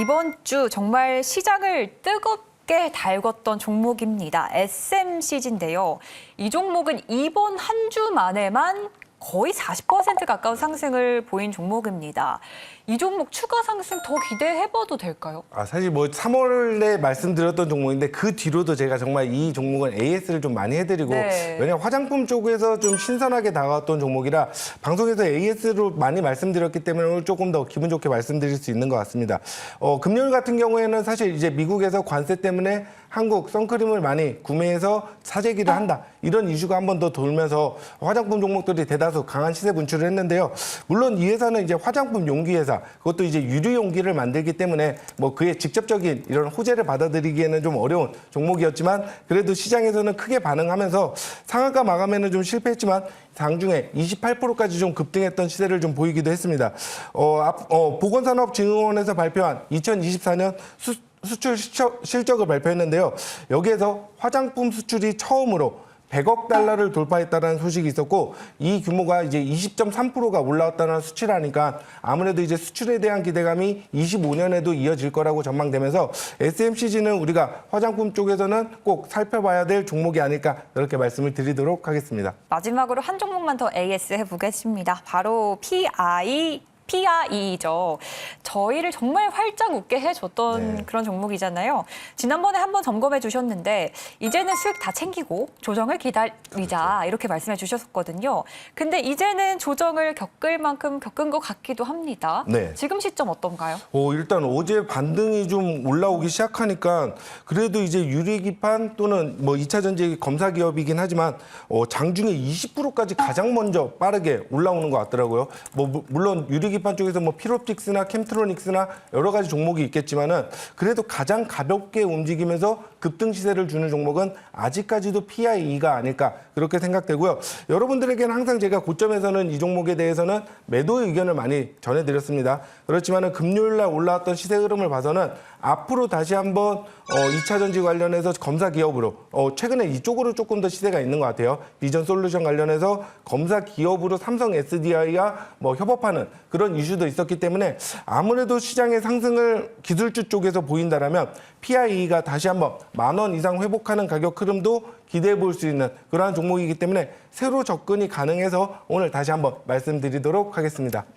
이번 주 정말 시장을 뜨겁게 달궜던 종목입니다. SMCG인데요. 이 종목은 이번 한 주 만에만 거의 40% 가까운 상승을 보인 종목입니다. 이 종목 추가 상승 더 기대해봐도 될까요? 아, 사실 뭐 3월에 말씀드렸던 종목인데 그 뒤로도 제가 정말 이 종목은 AS를 좀 많이 해드리고 네. 왜냐면 화장품 쪽에서 좀 신선하게 다가왔던 종목이라 방송에서 AS로 많이 말씀드렸기 때문에 오늘 조금 더 기분 좋게 말씀드릴 수 있는 것 같습니다. 어, 금요일 같은 경우에는 사실 이제 미국에서 관세 때문에 한국 선크림을 많이 구매해서 사재기를 한다 이런 이슈가 한 번 더 돌면서 화장품 종목들이 대다수 강한 시세 분출을 했는데요. 물론 이 회사는 이제 화장품 용기 회사 그것도 이제 유리 용기를 만들기 때문에 뭐 그의 직접적인 이런 호재를 받아들이기에는 좀 어려운 종목이었지만 그래도 시장에서는 크게 반응하면서 상한가 마감에는 좀 실패했지만 장중에 28%까지 좀 급등했던 시세를 좀 보이기도 했습니다. 어, 앞- 어, 보건산업진흥원에서 발표한 2024년 수, 수출 실적, 실적을 발표했는데요. 여기에서 화장품 수출이 처음으로 100억 달러를 돌파했다는 소식이 있었고 이 규모가 이제 20.3%가 올라왔다는 수치라니까 아무래도 이제 수출에 대한 기대감이 25년에도 이어질 거라고 전망되면서 SMCG는 우리가 화장품 쪽에서는 꼭 살펴봐야 될 종목이 아닐까 이렇게 말씀을 드리도록 하겠습니다. 마지막으로 한 종목만 더 AS 해보겠습니다. 바로 PI. PI죠. 저희를 정말 활짝 웃게 해줬던 네. 그런 종목이잖아요. 지난번에 한번 점검해 주셨는데 이제는 수익 다 챙기고 조정을 기다리자 그렇죠. 이렇게 말씀해 주셨었거든요. 근데 이제는 조정을 겪을 만큼 겪은 것 같기도 합니다. 네. 지금 시점 어떤가요? 어, 일단 어제 반등이 좀 올라오기 시작하니까 그래도 이제 유리기판 또는 뭐 2차 전지 검사 기업이긴 하지만 어, 장중에 20%까지 가장 먼저 빠르게 올라오는 것 같더라고요. 뭐 무- 물론 유리 기판 쪽에서 뭐 피롭틱스나 캠트로닉스나 여러 가지 종목이 있겠지만은 그래도 가장 가볍게 움직이면서 급등 시세를 주는 종목은 아직까지도 PIE가 아닐까 그렇게 생각되고요. 여러분들에게는 항상 제가 고점에서는 이 종목에 대해서는 매도 의견을 많이 전해드렸습니다. 그렇지만은 금요일 날 올라왔던 시세 흐름을 봐서는 앞으로 다시 한번 어, 2차 전지 관련해서 검사 기업으로 어, 최근에 이쪽으로 조금 더 시세가 있는 것 같아요. 비전 솔루션 관련해서 검사 기업으로 삼성 SDI와 뭐 협업하는 그런 이슈도 있었기 때문에 아무래도 시장의 상승을 기술주 쪽에서 보인다라면 PIE가 다시 한번 만 원 이상 회복하는 가격 흐름도 기대해 볼 수 있는 그러한 종목이기 때문에 새로 접근이 가능해서 오늘 다시 한번 말씀드리도록 하겠습니다.